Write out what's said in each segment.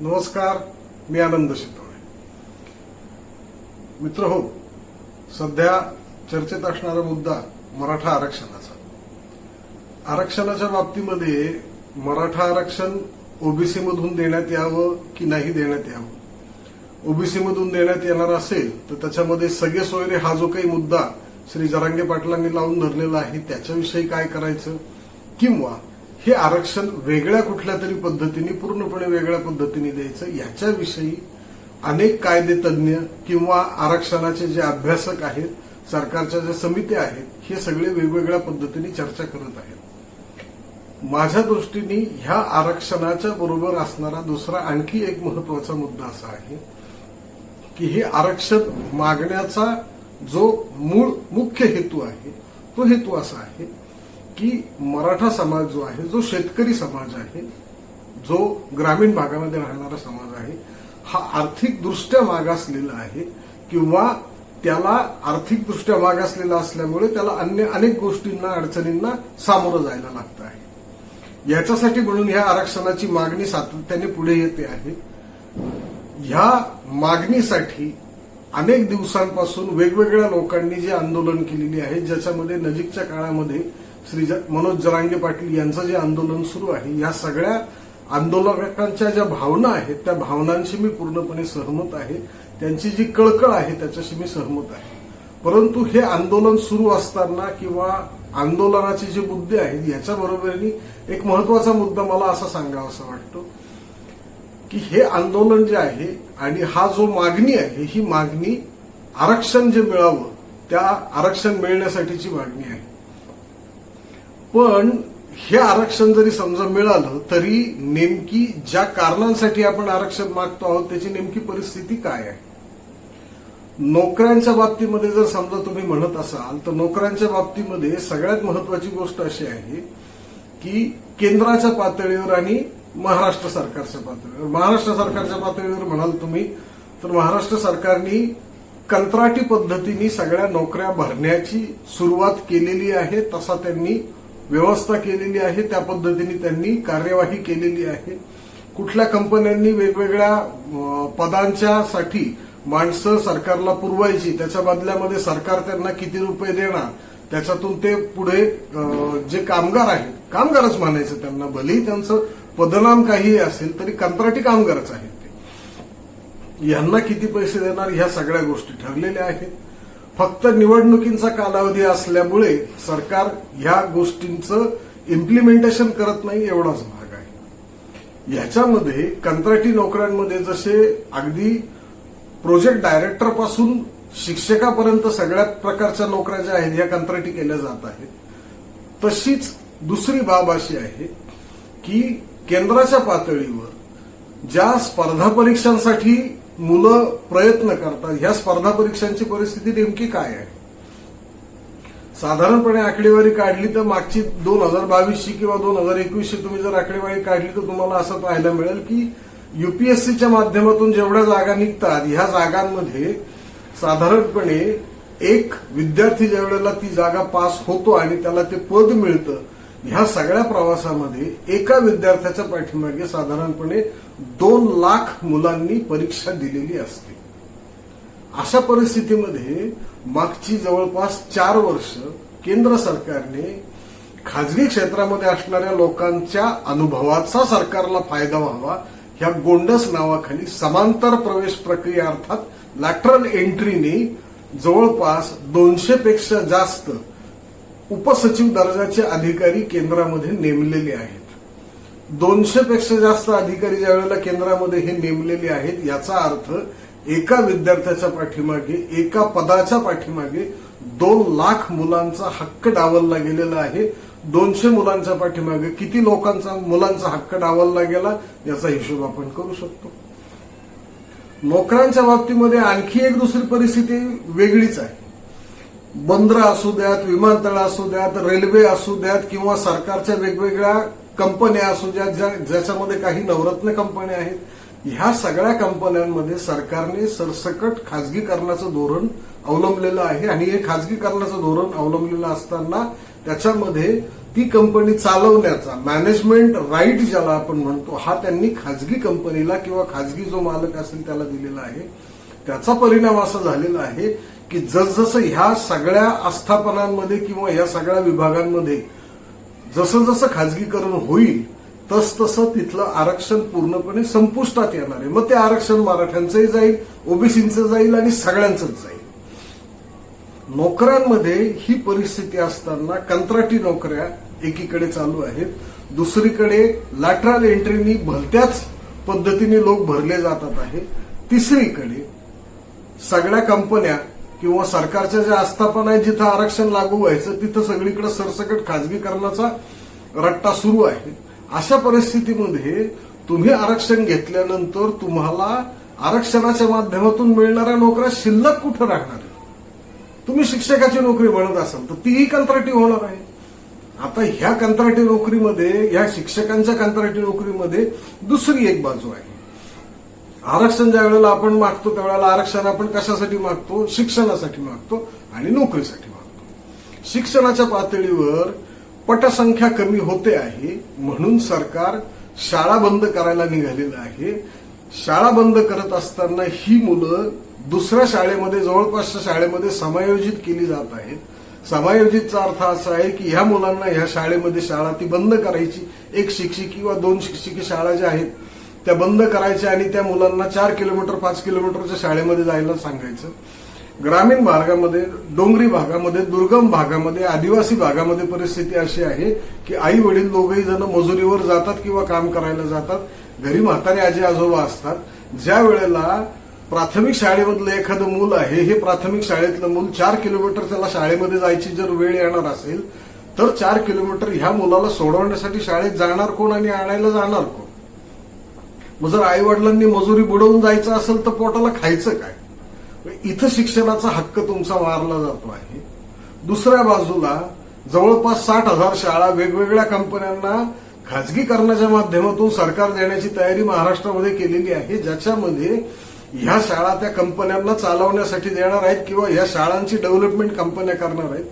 नमस्कार मी आनंद शितोळे. मित्र हो सध्या चर्चेत असणारा मुद्दा मराठा आरक्षणाचा. आरक्षणाच्या बाबतीमध्ये मराठा आरक्षण ओबीसी मधून देण्यात यावं की नाही देण्यात यावं? ओबीसी मधून देण्यात येणार असेल तर त्याच्यामध्ये सगळे सोयरे हा जो काही मुद्दा श्री जरांगे पाटलांनी लावून धरलेला आहे त्याच्याविषयी काय करायचं? किंवा हे आरक्षण वेगळ्या कुठल्या तरी पद्धतीने पूर्णपणे वेगळ्या पद्धतीने द्यायचं याच्याविषयी अनेक कायदे तज्ज्ञ किंवा आरक्षणाचे जे अभ्यासक आहेत सरकारच्या ज्या समित्या आहेत हे सगळे वेगवेगळ्या पद्धतीने चर्चा करत आहेत. माझ्या दृष्टीने ह्या आरक्षणाच्या बरोबर असणारा दुसरा आणखी एक महत्त्वाचा मुद्दा असा आहे की हे आरक्षण मागण्याचा जो मूळ मुख्य हेतू आहे तो हेतू असा आहे की मराठा समाज जो आहे जो शेतकरी समाज आहे जो ग्रामीण भागामध्ये राहणारा समाज आहे हा आर्थिकदृष्ट्या मागासलेला आहे किंवा त्याला आर्थिकदृष्ट्या मागासलेला असल्यामुळे त्याला अन्य अनेक गोष्टींना अडचणींना सामोरं जायला लागतं आहे. याच्यासाठी म्हणून ह्या आरक्षणाची मागणी सातत्याने पुढे येते आहे. ह्या मागणीसाठी अनेक दिवसांपासून वेगवेगळ्या लोकांनी जे आंदोलन केलेली आहे ज्याच्यामध्ये नजीकच्या काळामध्ये श्री मनोज जरांगे पाटील यांचं जे आंदोलन सुरू आहे या सगळ्या आंदोलकांच्या ज्या भावना आहेत त्या भावनांशी मी पूर्णपणे सहमत आहे. त्यांची जी कळकळ आहे त्याच्याशी मी सहमत आहे. परंतु हे आंदोलन सुरू असताना किंवा आंदोलनाचे जे मुद्दे आहेत याच्या बरोबरीने एक महत्त्वाचा मुद्दा मला असा सांगावा असं वाटतो की हे आंदोलन जे आहे आणि हा जो मागणी आहे ही मागणी आरक्षण जे मिळावं त्या आरक्षण मिळण्यासाठीची मागणी आहे. पण हे आरक्षण जरी समजा मिळालं तरी नेमकी ज्या कारणांसाठी आपण आरक्षण मागतो आहोत त्याची नेमकी परिस्थिती काय आहे? नोकऱ्यांच्या बाबतीमध्ये जर समजा तुम्ही म्हणत असाल तर नोकऱ्यांच्या बाबतीमध्ये सगळ्यात महत्वाची गोष्ट अशी आहे की केंद्राच्या पातळीवर आणि महाराष्ट्र सरकारच्या पातळीवर. महाराष्ट्र सरकारच्या पातळीवर म्हणाल तुम्ही तर महाराष्ट्र सरकारने कंत्राटी पद्धतीने सगळ्या नोकऱ्या भरण्याची सुरुवात केलेली आहे तसा त्यांनी व्यवस्था केलेली आहे त्या पद्धतीने त्यांनी कार्यवाही केलेली आहे. कुठल्या कंपन्यांनी वेगवेगळ्या पदांच्यासाठी माणसं सरकारला पुरवायची त्याच्या बदल्यामध्ये सरकार त्यांना किती रुपये देणार त्याच्यातून ते पुढे जे कामगार आहेत कामगारच म्हणायचं त्यांना भलेही त्यांचं पदनाम काहीही असेल तरी कंत्राटी कामगारच आहेत ते. यांना किती पैसे देणार ह्या सगळ्या गोष्टी ठरलेल्या आहेत. फक्त निवडणुकींचा कालावधी असल्यामुळे सरकार ह्या गोष्टींचं इम्प्लिमेंटेशन करत नाही एवढाच भाग आहे. ह्याच्यामध्ये कंत्राटी नोकऱ्यांमध्ये जसे अगदी प्रोजेक्ट डायरेक्टरपासून शिक्षकापर्यंत सगळ्या प्रकारच्या नोकऱ्या ज्या आहेत ह्या कंत्राटी केल्या जात आहेत. तशीच दुसरी बाब अशी आहे की केंद्राच्या पातळीवर ज्या स्पर्धा परीक्षांसाठी मुलं प्रयत्न करतात. ह्या स्पर्धा परीक्षांची परिस्थिती नेमकी काय आहे? साधारणपणे आकडेवारी काढली तर मागची दोन हजार बावीसची किंवा दोन हजार एकवीसची तुम्ही जर आकडेवारी काढली तर तुम्हाला असं पाहायला मिळेल की युपीएससीच्या माध्यमातून जेवढ्या जागा निघतात ह्या जागांमध्ये साधारणपणे एक विद्यार्थी ज्यावेळेला ती जागा पास होतो आणि त्याला ते पद मिळतं ह्या सगळ्या प्रवासामध्ये एका विद्यार्थ्याच्या पाठीमागे साधारणपणे दोन लाख मुलांनी परीक्षा दिलेली असते. अशा परिस्थितीमध्ये मागची जवळपास चार वर्ष केंद्र सरकारने खाजगी क्षेत्रामध्ये असणाऱ्या लोकांच्या अनुभवाचा सरकारला फायदा व्हावा ह्या गोंडस नावाखाली समांतर प्रवेश प्रक्रिया अर्थात लॅटरल एंट्रीने जवळपास दोनशे पेक्षा जास्त उपसचिव दर्जाचे अधिकारी केंद्रामध्ये नेमलेले आहेत. दोनशे पेक्षा जास्त अधिकारी ज्या वेळेला केंद्रामध्ये हे नेमलेले आहेत याचा अर्थ एका विद्यार्थ्याच्या पाठीमागे एका पदाच्या पाठीमागे दोन लाख मुलांचा हक्क डावलला गेलेला आहे. दोनशे मुलांच्या पाठीमागे किती लोकांचा मुलांचा हक्क डावलला गेला याचा हिशोब आपण करू शकतो. नोकऱ्यांच्या बाबतीमध्ये आणखी एक दुसरी परिस्थिती वेगळीच आहे. बंदरं असू द्यात विमानतळ असू द्यात रेल्वे असू द्यात किंवा सरकारच्या वेगवेगळ्या कंपन्या असू द्यात ज्या ज्याच्यामध्ये काही नवरत्न कंपन्या आहेत ह्या सगळ्या कंपन्यांमध्ये सरकारने सरसकट खाजगीकरणाचं धोरण अवलंबलेलं आहे आणि हे खाजगीकरणाचं धोरण अवलंबलेलं असताना त्याच्यामध्ये ती कंपनी चालवण्याचा मॅनेजमेंट राईट ज्याला आपण म्हणतो हा त्यांनी खाजगी कंपनीला किंवा खाजगी जो मालक असेल त्याला दिलेला आहे त्याचा परिणाम असा झालेला आहे की जसजसं ह्या सगळ्या आस्थापनांमध्ये किंवा ह्या सगळ्या विभागांमध्ये जसं जसं खाजगीकरण होईल तस तसं तिथलं आरक्षण पूर्णपणे संपुष्टात येणार आहे. मग ते आरक्षण मराठ्यांचंही जाईल ओबीसीचं जाईल आणि सगळ्यांचंच जाईल. नोकऱ्यांमध्ये ही परिस्थिती असताना कंत्राटी नोकऱ्या एकीकडे चालू आहेत. दुसरीकडे लॅटरल एंट्रीनी भलत्याच पद्धतीने लोक भरले जातात आहे तिसरीकडे सगळ्या कंपन्या किंवा सरकारच्या ज्या आस्थापना आहेत जिथं आरक्षण लागू व्हायचं तिथं सगळीकडे सरसकट खाजगीकरणाचा रट्टा सुरू आहे. अशा परिस्थितीमध्ये तुम्ही आरक्षण घेतल्यानंतर तुम्हाला आरक्षणाच्या माध्यमातून मिळणाऱ्या नोकऱ्या शिल्लक कुठं राहणार? आहे तुम्ही शिक्षकाची नोकरी म्हणत असाल तर तीही कंत्राटी होणार आहे. आता ह्या कंत्राटी नोकरीमध्ये ह्या शिक्षकांच्या कंत्राटी नोकरीमध्ये दुसरी एक बाजू आहे. आरक्षण ज्या वेळेला आपण मागतो त्यावेळेला आरक्षण आपण कशासाठी मागतो? शिक्षणासाठी मागतो आणि नोकरीसाठी मागतो. शिक्षणाच्या पातळीवर पटसंख्या कमी होते आहे म्हणून सरकार शाळा बंद करायला निघालेलं आहे. शाळा बंद करत असताना ही मुलं दुसऱ्या शाळेमध्ये जवळपासच्या शाळेमध्ये समायोजित केली जात आहेत. समायोजितचा अर्थ असा आहे की ह्या मुलांना ह्या शाळेमध्ये शाळा ती बंद करायची. एक शिक्षिकी किंवा दोन शिक्षकी शाळा ज्या आहेत त्या बंद करायच्या आणि त्या मुलांना चार किलोमीटर पाच किलोमीटरच्या शाळेमध्ये जायला सांगायचं. ग्रामीण भागामध्ये डोंगरी भागामध्ये दुर्गम भागामध्ये आदिवासी भागामध्ये परिस्थिती अशी आहे की आई वडील दोघही जण मजुरीवर जातात किंवा काम करायला जातात. घरी म्हातारे आजी आजोबा असतात. ज्या वेळेला प्राथमिक शाळेमधलं एखादं मूल आहे हे प्राथमिक शाळेतलं मूल चार किलोमीटर त्याला शाळेमध्ये जायची जर वेळ येणार असेल तर चार किलोमीटर ह्या मुलाला सोडवण्यासाठी शाळेत जाणार कोण आणि आणायला जाणार कोण? मग जर आई वडिलांनी मजुरी बुडवून जायचं असेल तर पोटाला खायचं काय? इथं शिक्षणाचा हक्क तुमचा मारला जातो आहे. दुसऱ्या बाजूला जवळपास साठ हजार शाळा वेगवेगळ्या कंपन्यांना खाजगीकरणाच्या माध्यमातून सरकार देण्याची तयारी महाराष्ट्रामध्ये केलेली आहे ज्याच्यामध्ये ह्या शाळा त्या कंपन्यांना चालवण्यासाठी देणार आहेत किंवा ह्या शाळांची डेव्हलपमेंट कंपन्या करणार आहेत.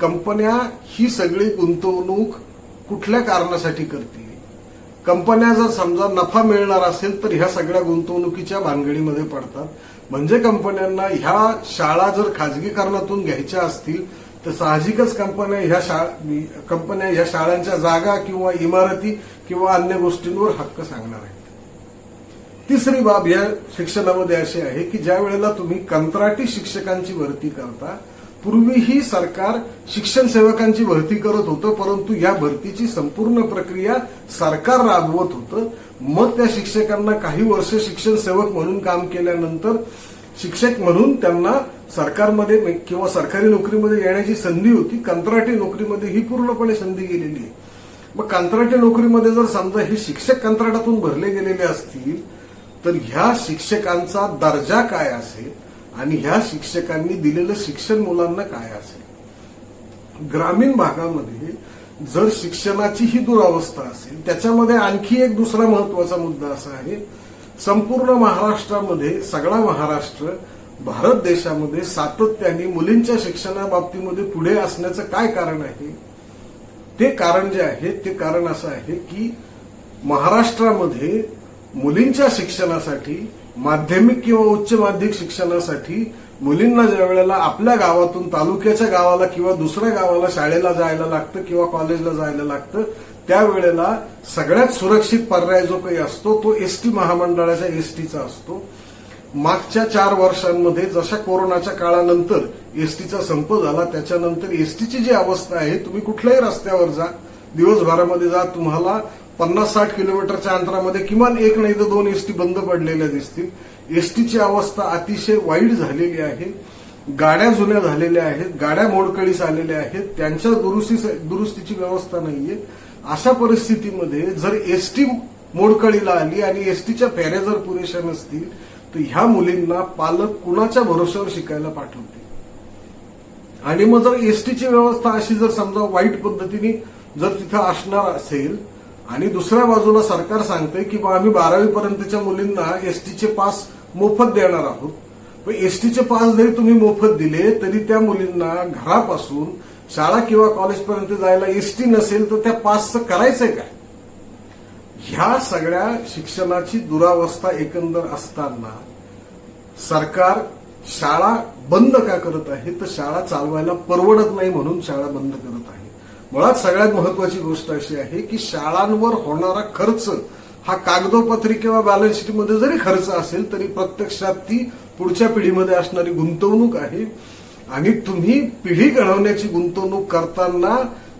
कंपन्या ही सगळी गुंतवणूक कुठल्या कारणासाठी करतील? कंपन्या जर समजा नफा मिळणार असेल तर ह्या सगळ्या गुंतवणुकीच्या भानगडीमध्ये पडतात. म्हणजे कंपन्यांना ह्या शाळा जर खाजगीकरणातून घ्यायच्या असतील तर साहजिकच कंपन्या ह्या शाळा कंपन्या ह्या शाळांच्या जागा किंवा इमारती किंवा अन्य गोष्टींवर हक्क सांगणार आहेत. तिसरी बाब या शिक्षणामध्ये अशी आहे की ज्या वेळेला तुम्ही कंत्राटी शिक्षकांची भरती करता पूर्वीही सरकार शिक्षण सेवकांची भरती करत होतं परंतु या भरतीची संपूर्ण प्रक्रिया सरकार राबवत होतं. मग त्या शिक्षकांना काही वर्ष शिक्षण सेवक म्हणून काम केल्यानंतर शिक्षक म्हणून त्यांना सरकारमध्ये किंवा सरकारी नोकरीमध्ये येण्याची संधी होती. कंत्राटी नोकरीमध्ये ही पूर्णपणे संधी गेलेली आहे. मग कंत्राटी नोकरीमध्ये जर समजा हे शिक्षक कंत्राटातून भरले गेलेले असतील तर ह्या शिक्षकांचा दर्जा काय असेल? आणि ह्या शिक्षकांनी दिलेलं शिक्षण मुलांना काय असेल? ग्रामीण भागामध्ये जर शिक्षणाची ही दुरावस्था असेल त्याच्यामध्ये आणखी एक दुसरा महत्त्वाचा मुद्दा असा आहे संपूर्ण महाराष्ट्रामध्ये सगळा महाराष्ट्र भारत देशामध्ये सातत्याने मुलींच्या शिक्षणाबाबतीमध्ये पुढे असण्याचं काय कारण आहे? ते कारण जे आहे ते कारण असं आहे की महाराष्ट्रामध्ये मुलींच्या शिक्षणासाठी माध्यमिक किंवा उच्च माध्यमिक शिक्षणासाठी मुलींना ज्या वेळेला आपल्या गावातून तालुक्याच्या गावाला किंवा दुसऱ्या गावाला शाळेला जायला लागतं किंवा कॉलेजला जायला लागतं त्यावेळेला सगळ्यात सुरक्षित पर्याय जो काही असतो तो एसटी महामंडळाच्या एसटीचा असतो. मागच्या चार वर्षांमध्ये जशा कोरोनाच्या काळानंतर एसटीचा संप झाला त्याच्यानंतर एसटीची जी अवस्था आहे तुम्ही कुठल्याही रस्त्यावर जा दिवसभरामध्ये जा तुम्हाला पन्नास साठ किलोमीटरच्या अंतरामध्ये किमान एक नाही तर दोन एसटी बंद पडलेल्या दिसतील. एसटीची अवस्था अतिशय वाईट झालेली आहे. गाड्या जुन्या झालेल्या आहेत. गाड्या मोडकळीस आलेल्या आहेत. त्यांच्या दुरुस्ती दुरुस्तीची व्यवस्था नाहीये. अशा परिस्थितीमध्ये जर एसटी मोडकळीला आली आणि एसटीच्या फेऱ्या जर पुरेशा नसतील तर ह्या मुलींना पालक कुणाच्या भरोश्यावर शिकायला पाठवतील? आणि मग जर एसटीची व्यवस्था अशी जर समजा वाईट पद्धतीने जर तिथं असणार असेल आणि दुसऱ्या बाजूला सरकार सांगतंय की आम्ही बारावी पर्यंतच्या मुलींना एसटीचे पास मोफत देणार आहोत. पण एसटीचे पास जरी तुम्ही मोफत दिले तरी त्या मुलींना घरापासून शाळा किंवा कॉलेजपर्यंत जायला एसटी नसेल तर त्या पासचं करायचंय काय? ह्या सगळ्या शिक्षणाची दुरावस्था एकंदर असताना सरकार शाळा बंद का करत आहे? तर शाळा चालवायला परवडत नाही म्हणून शाळा बंद करत आहे. मुळात सगळ्यात महत्वाची गोष्ट अशी आहे की शाळांवर होणारा खर्च हा कागदोपत्री किंवा बॅलन्स शीटमध्ये जरी खर्च असेल तरी प्रत्यक्षात ती पुढच्या पिढीमध्ये असणारी गुंतवणूक आहे. आणि तुम्ही पिढी घडवण्याची गुंतवणूक करताना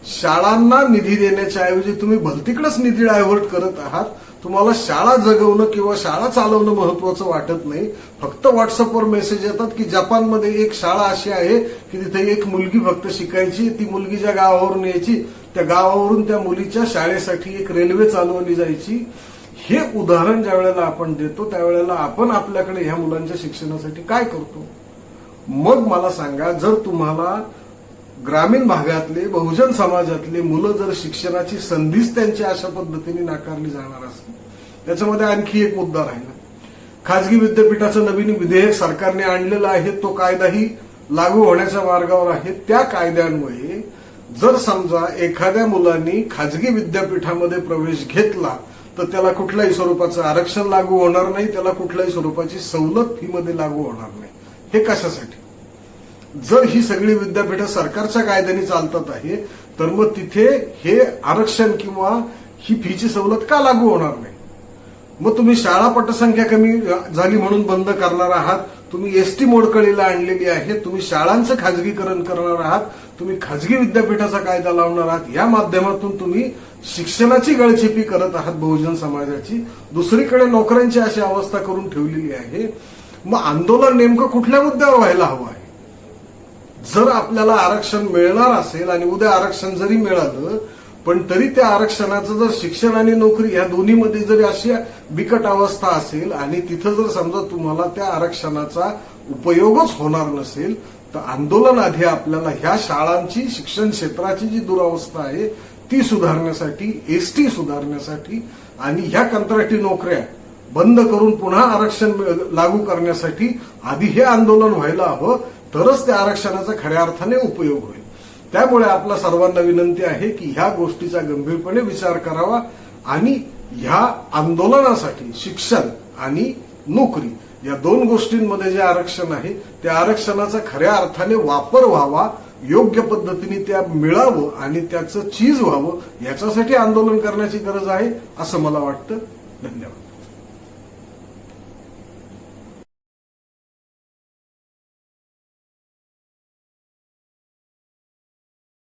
शाळांना निधी देण्याच्या ऐवजी तुम्ही भलतीकडेच निधी डायव्हर्ट करत आहात तुम्हाला शाळा जगवणं किंवा शाळा चालवणं महत्वाचं वाटत नाही. फक्त व्हॉट्सअपवर मेसेज येतात की जपानमध्ये एक शाळा अशी आहे की तिथे एक मुलगी फक्त शिकायची ती मुलगी ज्या गावावरून यायची त्या गावावरून त्या मुलीच्या शाळेसाठी एक रेल्वे चालवली जायची. हे उदाहरण ज्या वेळेला आपण देतो त्यावेळेला आपण आपल्याकडे ह्या मुलांच्या शिक्षणासाठी काय करतो? मग मला सांगा जर तुम्हाला ग्रामीण भागातले बहुजन समाजातले मुलं जर शिक्षणाची संधीच त्यांची अशा पद्धतीने नाकारली जाणार असेल त्याच्यामध्ये आणखी एक मुद्दा राहिला. खाजगी विद्यापीठाचं नवीन विधेयक सरकारने आणलेलं आहे तो कायदाही लागू होण्याच्या मार्गावर आहे. त्या कायद्यांमुळे जर समजा एखाद्या मुलांनी खाजगी विद्यापीठामध्ये प्रवेश घेतला तर त्याला कुठल्याही स्वरूपाचं आरक्षण लागू होणार नाही त्याला कुठल्याही स्वरूपाची सवलत फीमध्ये लागू होणार नाही. हे कशासाठी? जर ही सगळी विद्यापीठं सरकारच्या कायद्याने चालतात आहे तर मग तिथे हे आरक्षण किंवा ही फीची सवलत का लागू होणार नाही? मग तुम्ही शाळा पटसंख्या कमी झाली म्हणून बंद करणार आहात तुम्ही एसटी मोडकळीला आणलेली आहे तुम्ही शाळांचं खाजगीकरण करणार आहात तुम्ही खाजगी विद्यापीठाचा कायदा लावणार आहात या माध्यमातून तुम्ही शिक्षणाची गळचेपी करत आहात बहुजन समाजाची. दुसरीकडे नोकऱ्यांची अशी अवस्था करून ठेवलेली आहे. मग आंदोलन नेमकं कुठल्या मुद्द्यावर व्हायला हवं आहे? जर आपल्याला आरक्षण मिळणार असेल आणि उद्या आरक्षण जरी मिळालं पण तरी त्या आरक्षणाचं जर शिक्षण आणि नोकरी या दोन्हीमध्ये जरी अशी बिकट अवस्था असेल आणि तिथं जर समजा तुम्हाला त्या आरक्षणाचा उपयोगच होणार नसेल तर आंदोलन आधी आपल्याला ह्या शाळांची शिक्षण क्षेत्राची जी दुरावस्था आहे ती सुधारण्यासाठी एसटी सुधारण्यासाठी आणि ह्या कंत्राटी नोकऱ्या बंद करून पुन्हा आरक्षण मिळ- लागू करण्यासाठी आधी हे आंदोलन व्हायला हवं. तरच त्या आरक्षणाचा खऱ्या अर्थाने उपयोग होईल. त्यामुळे आपला सर्वांना विनंती आहे की ह्या गोष्टीचा गंभीरपणे विचार करावा आणि ह्या आंदोलनासाठी शिक्षण आणि नोकरी या दोन गोष्टींमध्ये जे आरक्षण आहे त्या आरक्षणाचा खऱ्या अर्थाने वापर व्हावा योग्य पद्धतीने त्या मिळावं आणि त्याचं चीज व्हावं याच्यासाठी आंदोलन करण्याची गरज आहे असं मला वाटतं. धन्यवाद.